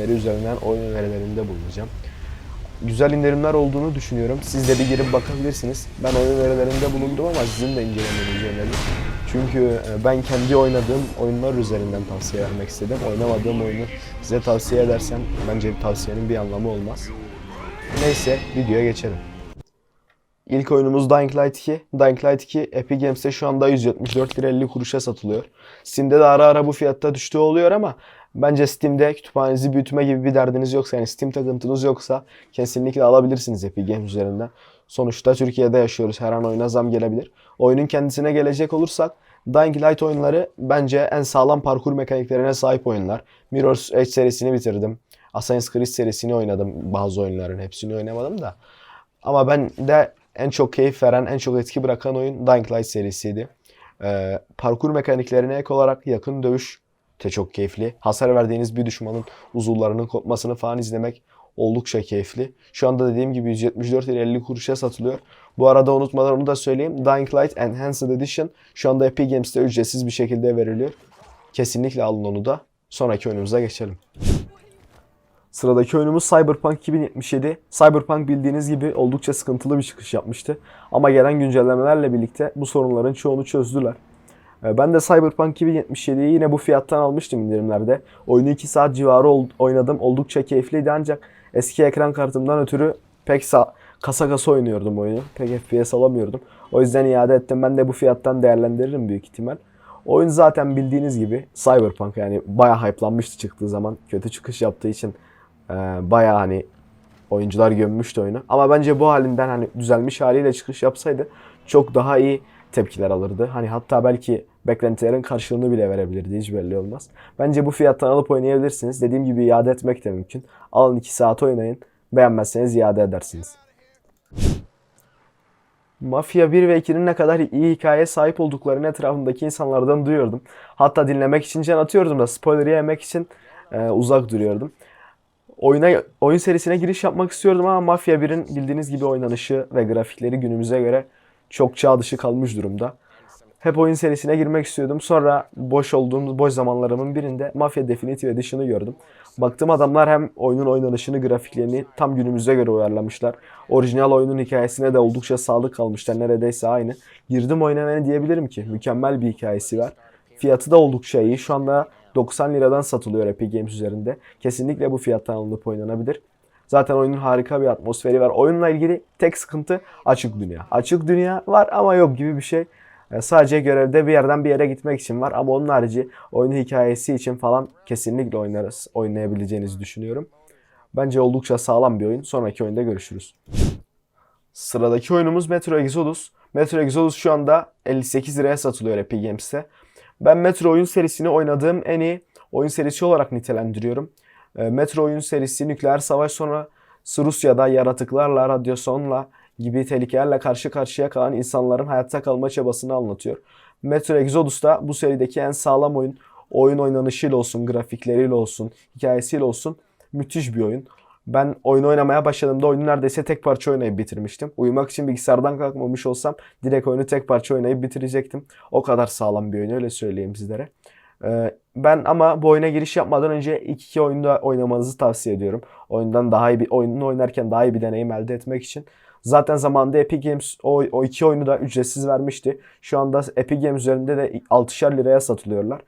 isimleri üzerinden oyun önerilerinde bulunacağım. Güzel indirimler olduğunu düşünüyorum. Siz de bir girip bakabilirsiniz. Ben oyun önerilerinde bulundum ama sizin de incelemenizi öneririm. Çünkü e, ben kendi oynadığım oyunlar üzerinden tavsiye vermek istedim. Oynamadığım oyunu size tavsiye edersem bence tavsiyenin bir anlamı olmaz. Neyse videoya geçelim. İlk oyunumuz Dying Light 2. Dying Light 2 Epic Games'te şu anda 174 lira 50 kuruşa satılıyor. Steam'de de ara ara bu fiyatta düştüğü oluyor ama bence Steam'de kütüphanenizi büyütme gibi bir derdiniz yoksa yani Steam takıntınız yoksa kesinlikle alabilirsiniz Epic Games üzerinden. Sonuçta Türkiye'de yaşıyoruz. Her an oyuna zam gelebilir. Oyunun kendisine gelecek olursak Dying Light oyunları bence en sağlam parkur mekaniklerine sahip oyunlar. Mirror's Edge serisini bitirdim. Assassin's Creed serisini oynadım. Bazı oyunların hepsini oynamadım da. Ama ben de en çok keyif veren, en çok etki bırakan oyun Dying Light serisiydi. Ee, parkur mekaniklerine ek olarak yakın dövüş de çok keyifli. Hasar verdiğiniz bir düşmanın uzuvlarının kopmasını falan izlemek oldukça keyifli. Şu anda dediğim gibi 174 lira 50 kuruşa satılıyor. Bu arada unutmadan onu da söyleyeyim. Dying Light Enhanced Edition şu anda Epic Games'te ücretsiz bir şekilde veriliyor. Kesinlikle alın onu da. Sonraki oyunumuza geçelim. Sıradaki oyunumuz Cyberpunk 2077. Cyberpunk bildiğiniz gibi oldukça sıkıntılı bir çıkış yapmıştı. Ama gelen güncellemelerle birlikte bu sorunların çoğunu çözdüler. Ee, Ben de Cyberpunk 2077'yi yine bu fiyattan almıştım indirimlerde. Oyunu 2 saat civarı oynadım. Oldukça keyifliydi ancak eski ekran kartımdan ötürü pek sa- kasa kasa oynuyordum oyunu. Pek FPS alamıyordum. O yüzden iade ettim. Ben de bu fiyattan değerlendiririm büyük ihtimal. Oyun zaten bildiğiniz gibi Cyberpunk yani bayağı hype'lanmıştı çıktığı zaman. Kötü çıkış yaptığı için e, bayağı hani oyuncular gömmüştü oyunu. Ama bence bu halinden hani düzelmiş haliyle çıkış yapsaydı çok daha iyi tepkiler alırdı. Hani hatta belki beklentilerin karşılığını bile verebilirdi. Hiç belli olmaz. Bence bu fiyattan alıp oynayabilirsiniz. Dediğim gibi iade etmek de mümkün. Alın 2 saat oynayın. Beğenmezseniz iade edersiniz. Mafya 1 ve 2'nin ne kadar iyi hikayeye sahip olduklarını etrafımdaki insanlardan duyuyordum. Hatta dinlemek için can atıyordum da spoiler'ı yemek için e, uzak duruyordum. Oyuna oyun serisine giriş yapmak istiyordum ama Mafya 1'in bildiğiniz gibi oynanışı ve grafikleri günümüze göre çok çağ dışı kalmış durumda. Hep oyun serisine girmek istiyordum. Sonra boş olduğum boş zamanlarımın birinde Mafia Definitive Edition'ı gördüm. Baktım adamlar hem oyunun oynanışını, grafiklerini tam günümüze göre uyarlamışlar. Orijinal oyunun hikayesine de oldukça sadık kalmışlar. Neredeyse aynı. Girdim ne diyebilirim ki? Mükemmel bir hikayesi var. Fiyatı da oldukça iyi. Şu anda 90 liradan satılıyor Epic Games üzerinde. Kesinlikle bu fiyattan alınıp oynanabilir. Zaten oyunun harika bir atmosferi var. Oyunla ilgili tek sıkıntı açık dünya. Açık dünya var ama yok gibi bir şey. E, Sadece görevde bir yerden bir yere gitmek için var ama onun harici oyunun hikayesi için falan kesinlikle oynarız, oynayabileceğinizi düşünüyorum. Bence oldukça sağlam bir oyun. Sonraki oyunda görüşürüz. Sıradaki oyunumuz Metro Exodus. Metro Exodus şu anda 58 liraya satılıyor Epic Games'te. Ben Metro oyun serisini oynadığım en iyi oyun serisi olarak nitelendiriyorum. E, Metro oyun serisi nükleer savaş sonrası Rusya'da yaratıklarla, radyasyonla gibi tehlikelerle karşı karşıya kalan insanların hayatta kalma çabasını anlatıyor. Metro Exodus da bu serideki en sağlam oyun. Oyun oynanışıyla olsun, grafikleriyle olsun, hikayesiyle olsun müthiş bir oyun. Ben oyun oynamaya başladığımda oyunu neredeyse tek parça oynayıp bitirmiştim. Uyumak için bilgisayardan kalkmamış olsam direkt oyunu tek parça oynayıp bitirecektim. O kadar sağlam bir oyun öyle söyleyeyim sizlere. Ee, ben ama bu oyuna giriş yapmadan önce ilk iki oyunda oynamanızı tavsiye ediyorum. Oyundan daha iyi bir oyununu oynarken daha iyi bir deneyim elde etmek için. Zaten zamanında Epic Games o, o iki oyunu da ücretsiz vermişti. Şu anda Epic Games üzerinde de 6'şer liraya satılıyorlar.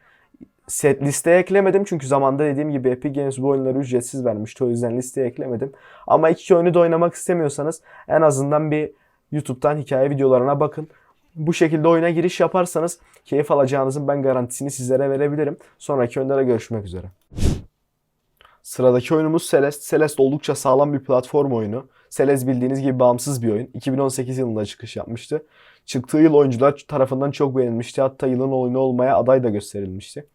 Set, listeye eklemedim çünkü zamanda dediğim gibi Epic Games bu oyunları ücretsiz vermişti. O yüzden listeye eklemedim. Ama iki oyunu da oynamak istemiyorsanız en azından bir YouTube'dan hikaye videolarına bakın. Bu şekilde oyuna giriş yaparsanız keyif alacağınızın ben garantisini sizlere verebilirim. Sonraki oyunlara görüşmek üzere. Sıradaki oyunumuz Celeste. Celeste oldukça sağlam bir platform oyunu. Celeste bildiğiniz gibi bağımsız bir oyun. 2018 yılında çıkış yapmıştı. Çıktığı yıl oyuncular tarafından çok beğenilmişti. Hatta yılın oyunu olmaya aday da gösterilmişti.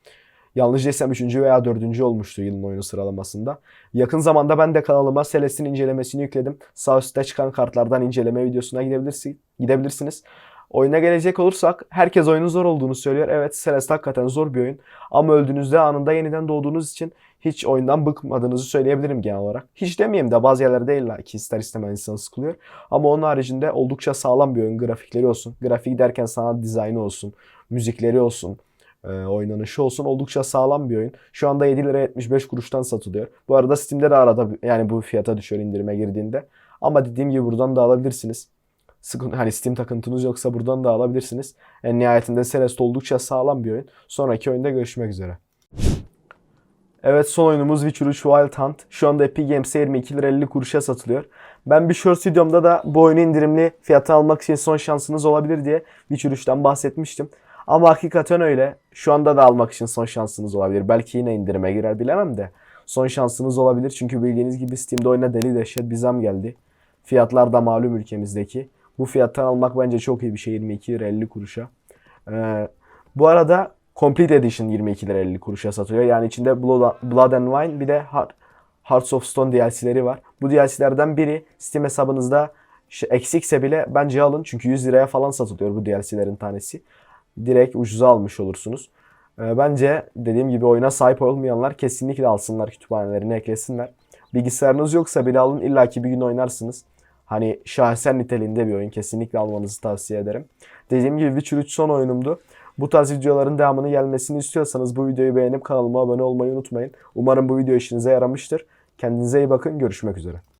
Yanlış değilsem 3. veya 4. olmuştu yılın oyunu sıralamasında. Yakın zamanda ben de kanalıma Celeste'in incelemesini yükledim. Sağ üstte çıkan kartlardan inceleme videosuna gidebilirsin, gidebilirsiniz. Oyuna gelecek olursak herkes oyunun zor olduğunu söylüyor. Evet Celeste hakikaten zor bir oyun. Ama öldüğünüzde anında yeniden doğduğunuz için hiç oyundan bıkmadığınızı söyleyebilirim genel olarak. Hiç demeyeyim de bazı yerlerde illa ki ister istemez insan sıkılıyor. Ama onun haricinde oldukça sağlam bir oyun. Grafikleri olsun. Grafik derken sanat dizaynı olsun. Müzikleri olsun. e, oynanışı olsun. Oldukça sağlam bir oyun. Şu anda 7 lira 75 kuruştan satılıyor. Bu arada Steam'de de arada yani bu fiyata düşüyor indirime girdiğinde. Ama dediğim gibi buradan da alabilirsiniz. Sıkıntı, hani Steam takıntınız yoksa buradan da alabilirsiniz. En nihayetinde Celeste oldukça sağlam bir oyun. Sonraki oyunda görüşmek üzere. Evet son oyunumuz Witcher 3 Wild Hunt. Şu anda Epic Games'e 22 lira 50 kuruşa satılıyor. Ben bir short videomda da bu oyunu indirimli fiyata almak için son şansınız olabilir diye Witcher 3'ten bahsetmiştim. Ama hakikaten öyle. Şu anda da almak için son şansınız olabilir. Belki yine indirime girer bilemem de. Son şansınız olabilir. Çünkü bildiğiniz gibi Steam'de oyuna deli dehşet bir zam geldi. Fiyatlar da malum ülkemizdeki. Bu fiyattan almak bence çok iyi bir şey. 22 lira 50 kuruşa. Ee, bu arada Complete Edition 22 lira 50 kuruşa satılıyor. Yani içinde Blood, Blood and Wine bir de Heart- Hearts of Stone DLC'leri var. Bu DLC'lerden biri Steam hesabınızda eksikse bile bence alın. Çünkü 100 liraya falan satılıyor bu DLC'lerin tanesi. Direkt ucuza almış olursunuz. Ee, bence dediğim gibi oyuna sahip olmayanlar kesinlikle alsınlar kütüphanelerine eklesinler. Bilgisayarınız yoksa bile alın illaki bir gün oynarsınız. Hani şaheser niteliğinde bir oyun. Kesinlikle almanızı tavsiye ederim. Dediğim gibi Witcher 3 son oyunumdu. Bu tarz videoların devamını gelmesini istiyorsanız bu videoyu beğenip kanalıma abone olmayı unutmayın. Umarım bu video işinize yaramıştır. Kendinize iyi bakın. Görüşmek üzere.